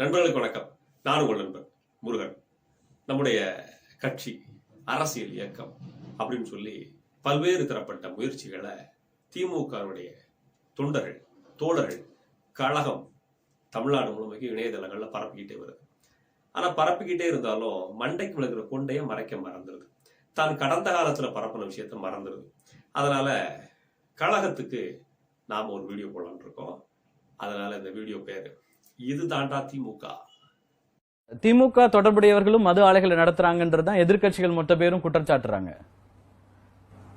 நண்பர்களுக்கு வணக்கம். நான் உங்கள் நண்பர் முருகன். நம்முடைய கட்சி அரசியல் இயக்கம் அப்படின்னு சொல்லி பல்வேறு தரப்பட்ட முயற்சிகளை திமுகவுடைய தொண்டர்கள் தோழர்கள் கழகம் தமிழ்நாடு முழுமைக்கு இணையதளங்களில் பரப்பிக்கிட்டே வருது. ஆனால் பரப்பிக்கிட்டே இருந்தாலும் மண்டைக்கு விழுகிற கொண்டையை மறைக்க மறந்துடுது தான் கடந்த காலத்தில் பரப்பின விஷயத்த மறந்துடுது அதனால கழகத்துக்கு நாம் ஒரு வீடியோ போடலான் இருக்கோம். அதனால இந்த வீடியோ பேர் இது தாண்டா திமுக. திமுக தொடர்புடையவர்களும் மது ஆலைகளை நடத்துறாங்கன்றது தான் எதிர்க்கட்சிகள் மொத்த பேரும் குற்றம் சாட்டுறாங்க.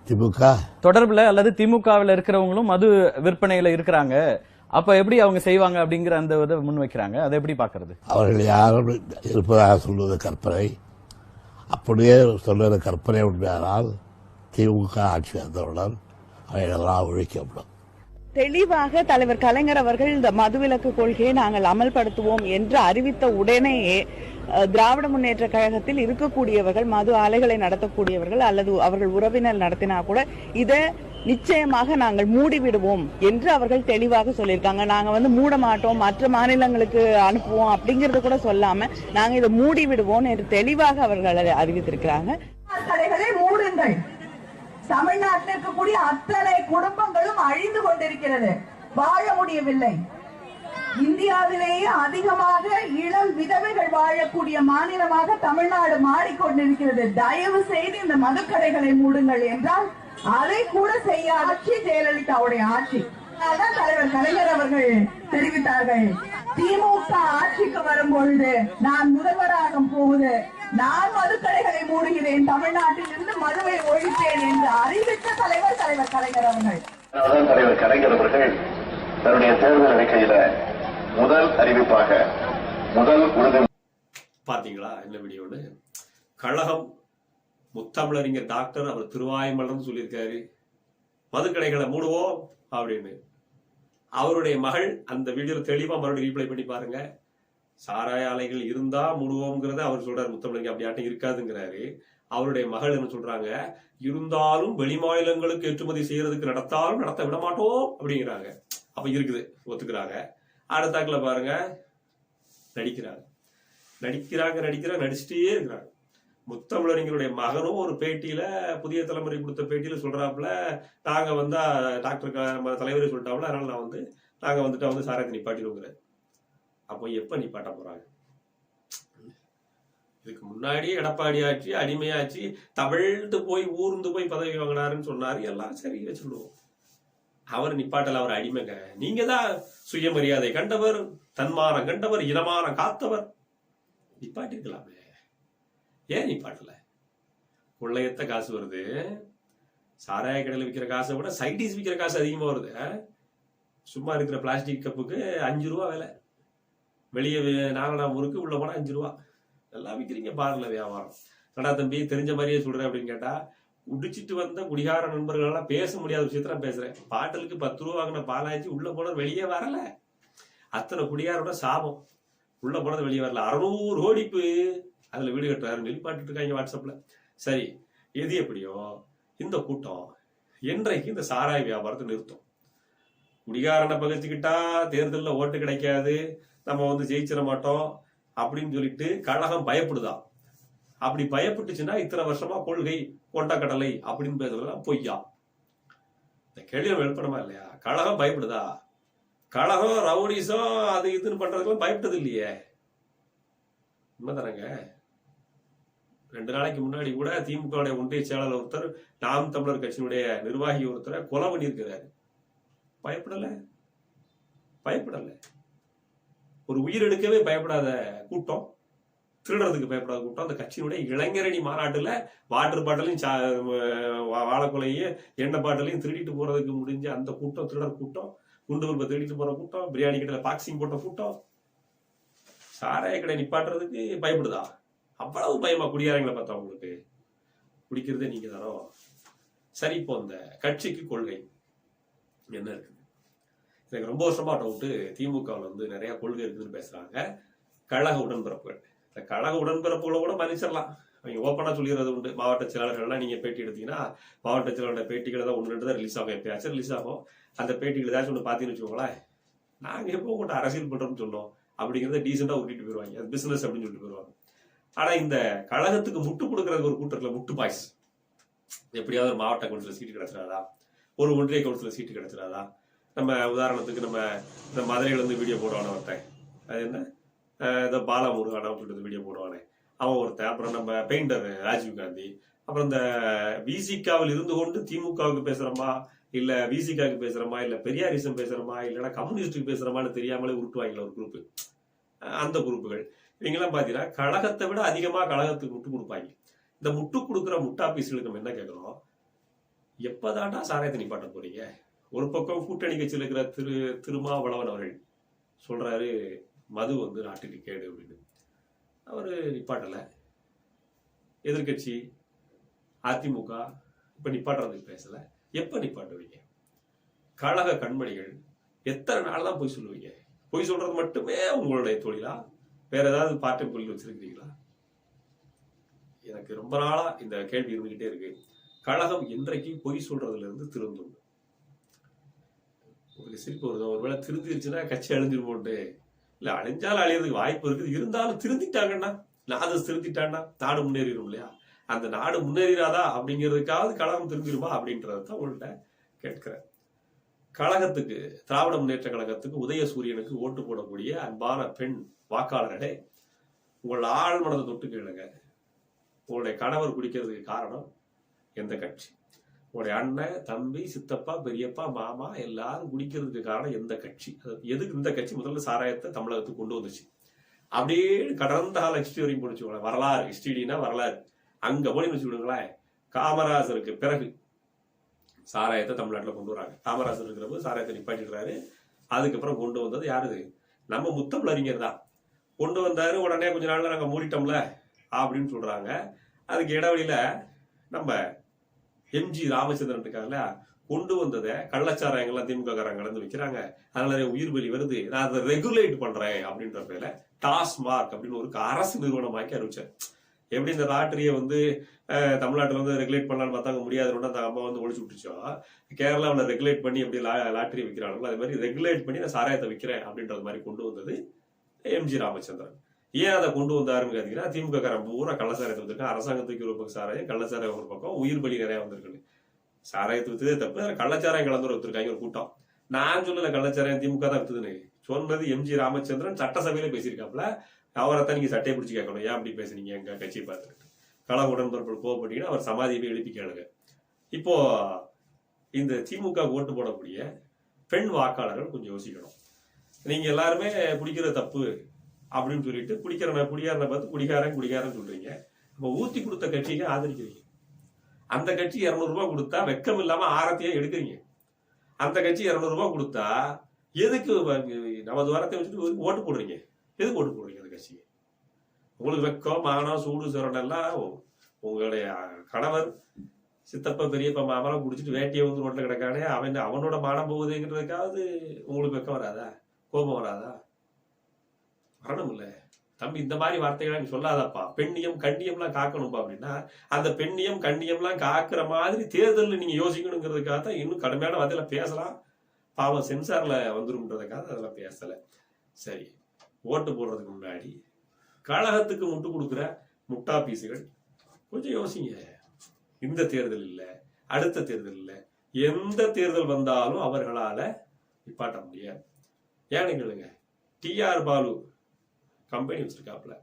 திமுக? தொடர்புல அல்லது திமுகவில் இருக்கிறவங்களும் மது விற்பனையில இருக்கிறாங்க. அப்ப எப்படி அவங்க செய்வாங்க அப்படிங்கிற அந்த இதை முன்வைக்கிறாங்க அதை எப்படி பாக்குறது அவர்கள் யாரும் இருப்பதாக சொல்வது கற்பனை. அப்படியே சொல்வது கற்பனை உண்மையானால் திமுக ஆட்சி வந்தவுடன் அவைகளெல்லாம் ஒழிக்கப்படும். தெளிவாக தலைவர் கலைஞர் அவர்கள் இந்த மதுவிலக்கு கொள்கையை நாங்கள் அமல்படுத்துவோம் என்று அறிவித்த உடனேயே திராவிட முன்னேற்ற கழகத்தில் இருக்கக்கூடியவர்கள் மது ஆலைகளை நடத்தக்கூடியவர்கள் அல்லது அவர்கள் உறவினர் நடத்தினா கூட இதை நிச்சயமாக நாங்கள் மூடிவிடுவோம் என்று அவர்கள் தெளிவாக சொல்லியிருக்காங்க. நாங்க வந்து மூட மாட்டோம் மற்ற மாநிலங்களுக்கு அனுப்புவோம் அப்படிங்கறத கூட சொல்லாம நாங்க இதை மூடி விடுவோம் என்று தெளிவாக அவர்கள் அறிவித்திருக்கிறாங்க. மூடுங்கள். தமிழ்நாட்டில் இருக்கக்கூடிய அத்தனை குடும்பங்களும் அழிந்து கொண்டிருக்கிறது. வாழ முடியவில்லை. இந்தியாவிலேயே அதிகமாக இளம் விதவைகள் வாழக்கூடிய மாநிலமாக தமிழ்நாடு மாறிக்கொண்டிருக்கிறது. தயவு செய்து இந்த மதுக்கடைகளை மூடுங்கள் என்றால் அதை கூட செய்ய ஆட்சி ஜெயலலிதாவுடைய ஆட்சி. அதான் தலைவர் கலைஞர் அவர்கள் தெரிவித்தார்கள். திமுக ஆட்சிக்கு வரும் பொழுது நான் முதல்வராக போகுது நான் மதுக்கடைகளை மூடுகிறேன் தமிழ்நாட்டில் இருந்து மதுவை ஒழிப்பேன் என்று அறிவித்த தலைவர் தலைவர் கலைஞர் அவர்கள். தலைவர் கலைஞர் அவர்கள் தன்னுடைய தேர்தல் அறிக்கையில முதல் அறிவிப்பாக முதல் உறுதி பாத்தீங்களா என்ன வீடியோன்னு? கழகம் முத்தமிழறிஞர் டாக்டர் அவர் திருவாய்மலர்னு சொல்லியிருக்காரு. மதுக்கடைகளை மூடுவோம் அப்படின்னு. அவருடைய மகள் அந்த வீடியோ தெளிவா மறுபடியும் ரீப்ளை பண்ணி பாருங்க. சாராய ஆலைகள் இருந்தா முடுவோங்கிறத அவர் சொல்றாரு முத்தமிழங்க. அப்படி ஆட்டம் இருக்காதுங்கிறாரு. அவருடைய மகள் என்ன சொல்றாங்க? இருந்தாலும் வெளிமாநிலங்களுக்கு ஏற்றுமதி செய்யறதுக்கு நடத்தாலும் நடத்த விட மாட்டோம் அப்படிங்கிறாங்க. அப்ப இருக்குது ஒத்துக்கிறாங்க. அடுத்தாக்குல பாருங்க. நடிக்கிறாங்க. நடிக்கிறாங்க நடிக்கிறாங்க நடிச்சுட்டே இருக்கிறாங்க. முத்தமிழறிஞருடைய மகனும் ஒரு பேட்டியில புதிய தலைமுறை கொடுத்த பேட்டியில சொல்றாப்புல நாங்க வந்தா டாக்டர் நம்ம தலைவரே சொல்லிட்டாப்புல அதனால நான் வந்து நாங்க வந்துட்டு வந்து சாரத்தை நிப்பாட்டிடுவோங்கிறார் அப்போ எப்ப நிப்பாட்ட போறாங்க? இதுக்கு முன்னாடி எடப்பாடி ஆட்சி அடிமையாச்சு தமிழ்ந்து போய் ஊர்ந்து போய் பதவி வாங்கினாருன்னு சொன்னாரு எல்லாம் சரி வச்சுடுவோம் அவர் நிப்பாட்டல அவர் அடிமைங்க. நீங்க தான் சுயமரியாதை கண்டவர் தன்மானம் கண்டவர் இனமானம் காத்தவர். நிப்பாட்டிருக்கலாமே. ஏன் நீ நிப்பாட்டல கொள்ளையத்த காசு வருது. சாராய கடையில் விற்கிற காசை விட சைடிஸ் விற்கிற காசு அதிகமாக வருது. சும்மா இருக்கிற பிளாஸ்டிக் கப்புக்கு அஞ்சு ரூபா விலை. வெளியே நாலனா ஊருக்கு உள்ள போனால் அஞ்சு ரூபா. எல்லாம் விற்கிறீங்க பாருல வியாபாரம். நடா தம்பி தெரிஞ்ச மாதிரியே சொல்கிறேன் அப்படின்னு கேட்டால் குடிச்சிட்டு வந்த குடிகார நண்பர்களெல்லாம் பேச முடியாத விஷயத்த நான் பேசுறேன். பாட்டலுக்கு பத்து ரூபா வாங்கின பாலாச்சி உள்ளே போனது வெளியே வரல. அத்தனை குடிகாரோட சாபம். உள்ளே போனது வெளியே வரல. அறுநூறு ஓடிப்பு அதில் வீடு கட்டுறாரு நெல்பாட்டு இருக்காங்க வாட்ஸ்அப்பில் சரி எது எப்படியோ இந்த கூட்டம் என்றைக்கு இந்த சாராய வியாபாரத்தை நிறுத்தும்? குடிகாரனை பகிர்ச்சிக்கிட்டா தேர்தலில் ஓட்டு கிடைக்காது நம்ம வந்து ஜெயிச்சிட மாட்டோம் அப்படின்னு சொல்லிட்டு கழகம் பயப்படுதா? அப்படி பயப்பட்டுச்சுன்னா இத்தனை வருஷமா கொள்கை கொண்டக்கடலை அப்படின்னு பேசுறதுலாம் பொய்யா? இந்த கேள்வி நம்ம எழுப்பணுமா இல்லையா? கழகம் பயப்படுதா? கழகம் ரவுடிசம் அது இதுன்னு பண்றதுக்கெல்லாம் பயப்பட்டது இல்லையே. உண்மைதானங்க? ரெண்டு நாளைக்கு முன்னாடி கூட திமுக ஒன்றிய செயலாளர் ஒருத்தர் நாம் தமிழர் கட்சியினுடைய நிர்வாகி ஒருத்தரை கொலை பண்ணியிருக்கிறாரு. பயப்படல? பயப்படல. ஒரு உயிர் எடுக்கவே பயப்படாத கூட்டம் திருடுறதுக்கு பயப்படாத கூட்டம். அந்த கட்சியினுடைய இளைஞரணி மாநாட்டுல வாட்டர் பாட்டிலையும் சா- வா- வாழைக்குலையும் எண்ணெய் பாட்டிலையும் திருடிட்டு போறதுக்கு முடிஞ்ச அந்த கூட்டம் திருடர் கூட்டம் குண்டு பல்பை திருடிட்டு போற கூட்டம் பிரியாணி கடையில பாக்ஸிங் போட்ட கூட்டம். சாராய கடை நிப்பாட்டுறதுக்கு பயப்படுதா? அவ்வளவு பயமா குடியாரங்களை பார்த்தா உங்களுக்கு? குடிக்கிறதே நீங்க தானோ? சரி இப்போ இந்த கட்சிக்கு கொள்கை என்ன இருக்குது? எனக்கு ரொம்ப வருஷமா டவுட்டு திமுகவில் வந்து நிறைய கொள்கை இருக்குதுன்னு பேசுறாங்க. கழக உடன்பிறப்புகள். இந்த கழக உடன்பிறப்புகளை கூட மதிச்சிடலாம் அவங்க ஓப்பனாக சொல்லிடுறது உண்டு. மாவட்ட செயலாளர்கள்லாம் நீங்கள் பேட்டி எடுத்தீங்கன்னா மாவட்ட செயலாளர் பேட்டிகளை தான் ஒன்று தான் ரிலீஸ் ஆகும். எப்பயாச்சும் ரிலீஸ் ஆகும். அந்த பேட்டிகள் ஏதாச்சும் ஒன்று பார்த்தீங்கன்னு வச்சுக்கோங்களேன் நாங்கள் எப்போ உங்கள்கிட்ட அரசியல் பண்ணுறோம்னு சொன்னோம் அப்படிங்கிறத டீசெண்டாக ஊட்டிட்டு போயிடுவாங்க அது பிஸ்னஸ் அப்படின்னு சொல்லிட்டு போயிடுவாங்க ஆனா இந்த கழகத்துக்கு முட்டு கொடுக்கறதுக்கு ஒரு கூட்டத்துல முட்டு பாய்ஸ். எப்படியாவது ஒரு மாவட்ட கவுன்சிலர் சீட்டு கிடைச்சிடாதா? ஒரு ஒன்றிய கவுன்சிலர் சீட்டு கிடைச்சிடாதா? நம்ம உதாரணத்துக்கு நம்ம இந்த மதுரையிலேருந்து வீடியோ போடுவானே ஒருத்தன். அது என்ன? இந்த பாலா முருகானா வீடியோ போடுவானே. அவன் ஒருத்தன். அப்புறம் நம்ம பெயிண்டர் ராஜீவ் காந்தி. அப்புறம் இந்த விசிகாவில் இருந்து கொண்டு திமுகவுக்கு பேசுறோமா? இல்ல விசிகாவுக்கு பேசுறோமா? இல்ல பெரியாரிசம் பேசுறோமா? இல்லைன்னா கம்யூனிஸ்டுக்கு பேசுறோமான்னு தெரியாமலே உருட்டுவாங்களே ஒரு குரூப் அந்த குரூப்புகள் இவங்கெல்லாம் பார்த்தீங்கன்னா கழகத்தை விட அதிகமாக கழகத்துக்கு முட்டு கொடுப்பாங்க. இந்த முட்டு கொடுக்குற முட்டாபீஸ்களுக்கு நம்ம என்ன கேட்குறோம் எப்போதாண்டா சாராயத்தை நிப்பாட்ட போறீங்க? ஒரு பக்கம் கூட்டணி கட்சியில் இருக்கிற திரு திருமாவளவன் அவர்கள் சொல்றாரு மது வந்து நாட்டுக்கு கேடு அப்படின்னு. அவர் நிப்பாட்டலை. எதிர்க்கட்சி அதிமுக இப்போ நிப்பாட்டுறதுக்கு பேசலை. எப்போ நிப்பாட்டுவீங்க? கழக கண்மணிகள் எத்தனை நாள் தான் பொய் சொல்லுவீங்க? பொய் சொல்றது மட்டுமே உங்களுடைய தொழிலா? வேற ஏதாவது பாட்டு புள்ளி வச்சிருக்கிறீங்களா? எனக்கு ரொம்ப நாளா இந்த கேள்வி இருந்துகிட்டே இருக்கு. கழகம் இன்றைக்கு பொய் சொல்றதுல இருந்து திருந்தும். உங்களுக்கு சிரிப்பு வருது? ஒருவேளை திருந்திருச்சுன்னா கட்சி அழிஞ்சிருமோட்டு இல்ல அழிஞ்சாலும் அழியறதுக்கு வாய்ப்பு இருக்குது. இருந்தாலும் திருந்திட்டாங்கன்னா நாது திருந்திட்டான்னா நாடு முன்னேறிடும் இல்லையா? அந்த நாடு முன்னேறாதா அப்படிங்கிறதுக்காவது கழகம் திருந்திருமா அப்படின்றத தான் உங்கள்கிட்ட கேட்கிறேன். கழகத்துக்கு திராவிட முன்னேற்ற கழகத்துக்கு உதயசூரியனுக்கு ஓட்டு போடக்கூடிய அன்பான பெண் வாக்காளர்களே உங்கள் ஆள் மனதை தொட்டு கேளுங்க. உங்களுடைய கணவர் குடிக்கிறதுக்கு காரணம் எந்த கட்சி? உங்களுடைய அண்ணன் தம்பி சித்தப்பா பெரியப்பா மாமா எல்லாரும் குடிக்கிறதுக்கு காரணம் எந்த கட்சி? எதுக்கு இந்த கட்சி முதல்ல சாராயத்தை தமிழகத்துக்கு கொண்டு வந்துச்சு? அப்படியே கடந்த கால ஹிஸ்டரி வரைக்கும் படிச்சுக்கோங்களேன் வரலாறு ஹிஸ்டரினா வரலாறு. அங்க போய் வச்சுக்கிடுங்களேன் காமராஜருக்கு பிறகு சாராயத்தை தமிழ்நாட்டில் கொண்டு வராங்க. காமராசர் இருக்கிறப்போ சாராயத்தை நிப்பாட்டிடுறாரு. அதுக்கப்புறம் கொண்டு வந்தது யாருது? நம்ம முத்தமிழறிஞர் தான். கொண்டு வந்தாரு உடனே கொஞ்ச நாள்ல நாங்க மூடிட்டோம்ல அப்படின்னு சொல்றாங்க. அதுக்கு இடைவெளியில நம்ம எம்ஜி ராமச்சந்திரன் இருக்காங்கல்ல கொண்டு வந்ததை கள்ளச்சாராயங்கள்லாம் திமுக கலந்து வைக்கிறாங்க. அதனால நிறைய உயிர் பலி வருது. நான் அதை ரெகுலேட் பண்றேன் அப்படின்ற பேர்ல டாஸ்மார்க் அப்படின்னு ஒரு அரசு நிறுவனமாக்கி அறிவிச்சேன் எப்படி இந்த லாட்டரியை வந்து தமிழ்நாட்டில் வந்து ரெகுலேட் பண்ணலாம்னு பார்த்தாங்க முடியாதுன்னு அந்த அம்மா வந்து ஒழிச்சு விட்டுச்சோ கேரளாவில் ரெகுலேட் பண்ணி எப்படி லா லாட்டரி விற்கிறாங்களோ அது மாதிரி ரெகுலேட் பண்ணி நான் சாராயத்தை விற்கிறேன் அப்படின்றது மாதிரி கொண்டு வந்தது எம்ஜி ராமச்சந்திரன். ஏன் அதை கொண்டு வந்தாருன்னு கேட்டீங்கன்னா திமுக காரன் பூரா கள்ளச்சாராயத்தை வந்திருக்கான் அரசாங்கத்துக்கு ஒரு பக்கம் சாராயம் கள்ளச்சாராயம் ஒரு பக்கம் உயிர் பலி நிறைய வந்திருக்கு சாராயத்தை வித்ததே தப்பு. அதுல கள்ளச்சாராயம் கலந்து வச்சிருக்காங்க ஒரு கூட்டம். நான் சொல்லல கள்ளச்சாராயம் திமுக தான் வித்துதுன்னு. சொன்னது எம்ஜி ராமச்சந்திரன் சட்டசபையில பேசியிருக்காப்ல அவரை தான் நீங்க சட்டையை பிடிச்சி கேட்கணும். ஏன் அப்படி பேசுனீங்க? எங்க கட்சியை பார்த்துட்டு கள உடன்பிறப்பு கோவப்பட்டீங்கன்னா அவர் சமாதியை எழுப்பி கேளுங்க. இப்போ இந்த திமுக ஓட்டு போடக்கூடிய பெண் வாக்காளர்கள் கொஞ்சம் யோசிக்கணும். நீங்க எல்லாருமே குடிக்கிற தப்பு அப்படின்னு சொல்லிட்டு பிடிக்கிறன குடிகாரனை பார்த்து குடிகாரன் குடிகாரன் சொல்றீங்க. இப்போ ஊத்தி கொடுத்த கட்சிக்கு ஆதரிக்கிறீங்க. அந்த கட்சி இரநூறுபா கொடுத்தா வெக்கம் இல்லாம ஆரத்தியா எடுக்கிறீங்க. அந்த கட்சி இரநூறுபா கொடுத்தா எதுக்கு நமது வாரத்தை வச்சுட்டு ஓட்டு போடுறீங்க? எதுக்கு ஓட்டு போடுறீங்க? அந்த உங்களுக்கு வெக்கம் மானம் சூடு சிரண்டை எல்லாம் உங்களுடைய கணவர் சித்தப்பா பெரியப்பா மாமலாம் குடிச்சிட்டு வேட்டியை வந்து ரோட்டில் கிடக்கானே அவன் அவனோட மானம் போகுதுங்கிறதுக்காவது உங்களுக்கு வெக்கம் வராதா? கோபம் வராதா? வரணும் இல்லை. தம்பி இந்த மாதிரி வார்த்தைகளை நீ சொல்லாதப்பா. பெண்ணியம் கண்ணியம்லாம் காக்கணும்ப்பா அப்படின்னா அந்த பெண்ணியம் கண்ணியம்லாம் காக்குற மாதிரி தேர்தலில் நீங்க யோசிக்கணுங்கிறதுக்காக தான் இன்னும் கடுமையான வார்த்தையில பேசலாம். பாவம் சென்சார்ல வந்துரும்ன்றதுக்காக அதெல்லாம் பேசல. சரி. ஓட்டு போடுறதுக்கு முன்னாடி கழகத்துக்கு முட்டு கொடுக்குற முட்டா பீசுகள் கொஞ்சம் யோசிங்க. இந்த தேர்தல் இல்லை அடுத்த தேர்தல் இல்லை. எந்த தேர்தல் வந்தாலும் அவர்களால் நிப்பாட்ட முடியாது. ஏன்னு கேளுங்க. டிஆர் பாலு கம்பெனி வச்சிருக்காப்புல.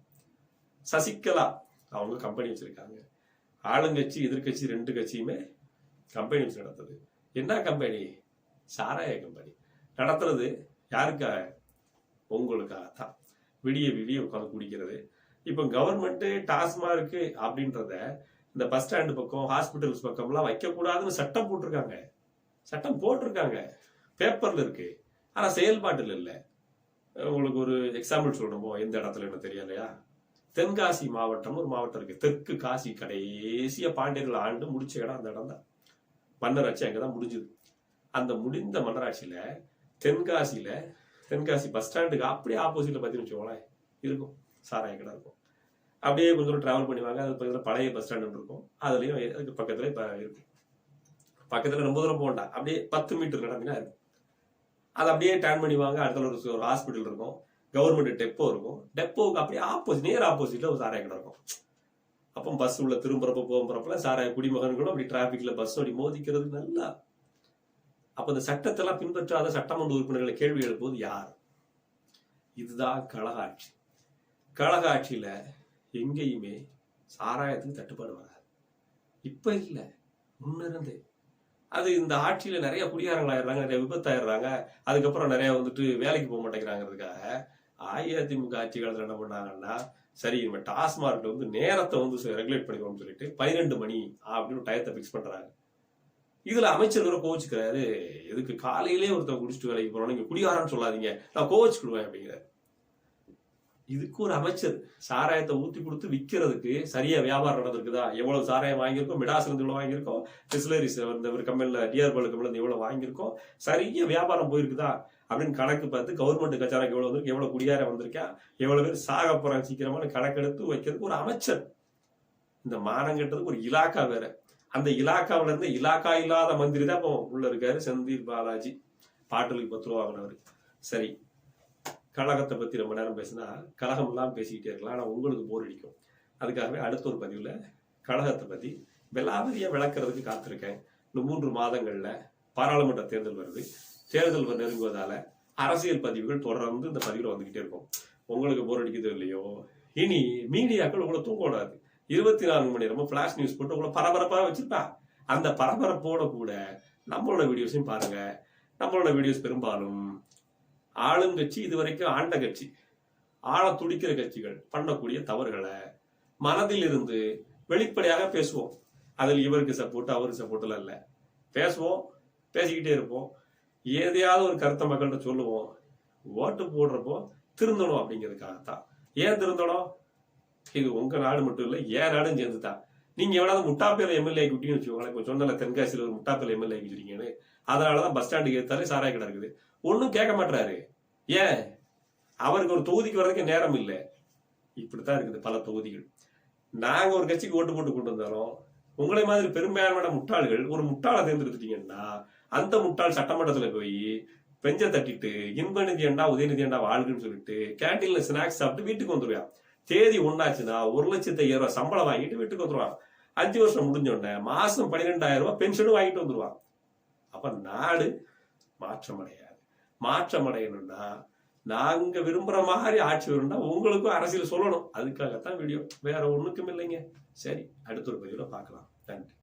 சசிகலா அவங்க கம்பெனி வச்சிருக்காங்க. ஆளுங்கட்சி எதிர்க்கட்சி ரெண்டு கட்சியுமே கம்பெனி வச்சு நடத்துது. என்ன கம்பெனி சாராய கம்பெனி நடத்துறது யாருக்கா? உங்களுக்காக தான் விடிய விடிய உட்காந்து குடிக்கிறது. இப்போ கவர்மெண்ட்டு டாஸ்மார்க்கு அப்படின்றத இந்த பஸ் ஸ்டாண்டு பக்கம் ஹாஸ்பிட்டல்ஸ் பக்கம்லாம் வைக்கக்கூடாதுன்னு சட்டம் போட்டிருக்காங்க. சட்டம் போட்டிருக்காங்க. பேப்பரில் இருக்கு. ஆனால் செயல்பாட்டில் இல்லை. உங்களுக்கு ஒரு எக்ஸாம்பிள் சொல்லணுமோ? எந்த இடத்துல என்ன தெரியலையா? தென்காசி மாவட்டம் ஒரு மாவட்டம் இருக்கு. தெற்கு காசி கடைசிய பாண்டியர்கள் ஆண்டு முடிச்ச இடம் அந்த இடம் தான் மன்னராட்சி அங்கதான் முடிஞ்சுது. அந்த முடிந்த மன்னராட்சியில் தென்காசியில் தென்காசி பஸ் ஸ்டாண்டுக்கு அப்படியே ஆப்போசிட்ல பார்த்தீங்கன்னு வச்சுக்கோங்களேன். இருக்கும். சாராய கடை இருக்கும். அப்படியே கொஞ்சம் தூரம் டிராவல் பண்ணுவாங்க அது பக்கத்தில் பழைய பஸ் ஸ்டாண்டு இருக்கும். அதுலயும் அதுக்கு பக்கத்துல இப்போ இருக்கும் பக்கத்துல ரொம்ப தூரம் போகண்டா அப்படியே பத்து மீட்டர் நடந்தீங்கன்னா இருக்கும் அது அப்படியே டேன் பண்ணிவாங்க அடுத்த ஒரு ஒரு ஹாஸ்பிட்டல் இருக்கும். கவர்மெண்ட் டெப்போ இருக்கும். டெப்போவுக்கு அப்படியே ஆப்போசிட் நேர் ஆப்போசிட்ல ஒரு சாராய கடை இருக்கும். அப்போ பஸ் உள்ள திரும்புறப்ப போகுறப்பல சாராய குடிமகன்களும் அப்படி டிராபிக்ல பஸ் அப்படி மோதிக்கிறது நல்லா அப்ப இந்த சட்டத்தெல்லாம் பின்பற்றாத சட்டமன்ற உறுப்பினர்களை கேள்வி எழுப்புவது யார்? இதுதான் கழகாட்சி. கழகாட்சியில் எங்கேயுமே சாராயத்துக்கு தட்டுப்பாடு வராது. இப்ப இல்லை. முன்னிருந்தே அது இந்த ஆட்சியில நிறைய குடியாரங்களாயிடுறாங்க நிறைய விபத்தாயிடுறாங்க. அதுக்கப்புறம் நிறைய வந்துட்டு வேலைக்கு போக மாட்டேங்கிறாங்கிறதுக்காக அஇஅதிமுக ஆட்சி காலத்தில் என்ன பண்ணாங்கன்னா சரி நம்ம டாஸ்மார்க் வந்து நேரத்தை வந்து ரெகுலேட் பண்ணிக்கணும்னு சொல்லிட்டு பன்னிரெண்டு மணி அப்படின்னு டயத்தை ஃபிக்ஸ் பண்றாங்க. இதுல அமைச்சர் வேற கோவிச்சுக்கிறாரு. எதுக்கு? காலையிலே ஒருத்தன் குடிச்சிட்டு வேலைக்கு போறோம் நீங்க குடிகாரன்னு சொல்லாதீங்க. நான் கோவிச்சுக்கிடுவேன் அப்படிங்கிற இதுக்கு ஒரு அமைச்சர் சாராயத்தை ஊத்தி கொடுத்து விற்கிறதுக்கு சரியா வியாபாரம் நடந்திருக்குதா? எவ்வளவு சாராயம் வாங்கியிருக்கோம்? மிடாஸ்ல இருந்து இவ்வளவு வாங்கியிருக்கோம்? டிஸ்லரிஸ் இந்த ஒரு கம்பெனில டிஆர் பால் கம்பெனில எவ்வளவு வாங்கியிருக்கோம்? சரியா வியாபாரம் போயிருக்குதா? அப்படின்னு கணக்கு பார்த்து கவர்மெண்ட் கச்சாராக்கு எவ்வளவு வந்திருக்கு? எவ்வளவு குடியாரம் வந்திருக்கா? எவ்வளவு பேர் சாக போறாங்க சீக்கிரமான கணக்கெடுத்து வைக்கிறதுக்கு ஒரு அமைச்சர். இந்த மானம் கட்டுறதுக்கு ஒரு இலாக்கா வேற. அந்த இலாக்காவில இருந்து இலாக்கா இல்லாத மந்திரி தான் இப்போ உள்ள இருக்காரு. செந்தில் பாலாஜி. பாட்டலுக்கு பத்து ரூபா வாங்கினவர். சரி கழகத்தை பத்தி ரொம்ப நேரம் பேசினா கழகம் எல்லாம் பேசிக்கிட்டே இருக்கலாம். ஆனா உங்களுக்கு போர் அடிக்கும். அதுக்காகவே அடுத்த ஒரு பதிவுல கழகத்தை பத்தி விலாவரியா விளக்குறதுக்கு காத்திருக்கேன். இந்த மூன்று மாதங்கள்ல பாராளுமன்ற தேர்தல் வருது. தேர்தல் வ- நெருங்குவதால அரசியல் பதிவுகள் தொடர்ந்து இந்த பதிவுல வந்துகிட்டே இருக்கும். உங்களுக்கு போர் அடிக்குதோ இல்லையோ? இனி மீடியாக்கள் உங்களை தூங்கக்கூடாது இருபத்தி நான்கு மணி நேரமும் ஃபிளாஷ் நியூஸ் போட்டு உங்களை பரபரப்பாக வச்சிருப்பா அந்த பரபரப்போட கூட நம்மளோட வீடியோஸையும் பாருங்க. நம்மளோட வீடியோஸ் பெரும்பாலும் ஆளுங்கட்சி இது வரைக்கும் ஆண்ட கட்சி ஆள துடிக்கிற கட்சிகள் பண்ணக்கூடிய தவறுகளை மனதில் இருந்து வெளிப்படையாக பேசுவோம். அதில் இவருக்கு சப்போர்ட் அவருக்கு சப்போர்ட்லாம் இல்லை. பேசுவோம் பேசிக்கிட்டே இருப்போம். ஏதையாவது ஒரு கருத்தை மக்கள்கிட்ட சொல்லுவோம். ஓட்டு போடுறப்போ திருந்தணும் அப்படிங்கிறதுக்காகத்தான். ஏன் திருந்தணும்? இது உங்க நாடு மட்டும் இல்லை ஏன் நாடும் சேர்ந்து தான் நீங்க எவ்வளவு முட்டாப்பேல எம்எல்ஏ விட்டீங்கன்னு வச்சுக்கோங்களேன். இப்போ சொன்னல தென்காசியில் ஒரு முட்டாப்பேல எம்எல்ஏ வச்சிருக்கீங்கன்னு. அதனாலதான் பஸ் ஸ்டாண்டுக்கு ஏத்தாலே சாராய கடை இருக்குது. ஒன்றும் கேட்க மாட்டாரு ஏன்? அவருக்கு ஒரு தொகுதிக்கு வர்றதுக்கு நேரம் இல்லை. இப்படித்தான் இருக்குது பல தொகுதிகள். நாங்க ஒரு கட்சிக்கு ஓட்டு போட்டு கொண்டு வந்தாலும் உங்களை மாதிரி பெரும்பான்மையான முட்டாள்கள் ஒரு முட்டாளை தேர்ந்தெடுத்துட்டீங்கன்னா அந்த முட்டாள் சட்டமன்றத்துல போய் பெஞ்ச தட்டிட்டு இன்ப நிதி ஏண்டா உதயநிதி ஏண்டா வாழ்குன்னு சொல்லிட்டு கேன்டீன்ல ஸ்நாக்ஸ் சாப்பிட்டு வீட்டுக்கு வந்துருவான். தேதி ஒன்றாச்சுன்னா ஒரு லட்சத்தி ஐயாயிரம் ரூபாய் சம்பளம் வாங்கிட்டு வீட்டுக்கு வந்துருவான் அஞ்சு வருஷம் முடிஞ்சோடனே மாசம் பன்னிரெண்டாயிரம் ரூபாய் பென்ஷனும் வாங்கிட்டு வந்துருவான் அப்ப நாடு மாற்றம் அடையாது மாற்றம் அடையணும்னா நாங்க விரும்புற மாதிரி ஆட்சி வரும்னா உங்களுக்கும் அரசியல் சொல்லணும். அதுக்காகத்தான் வீடியோ வேற ஒண்ணுக்கும் இல்லைங்க. சரி அடுத்த ஒரு பதிவில் பார்க்கலாம். நன்றி.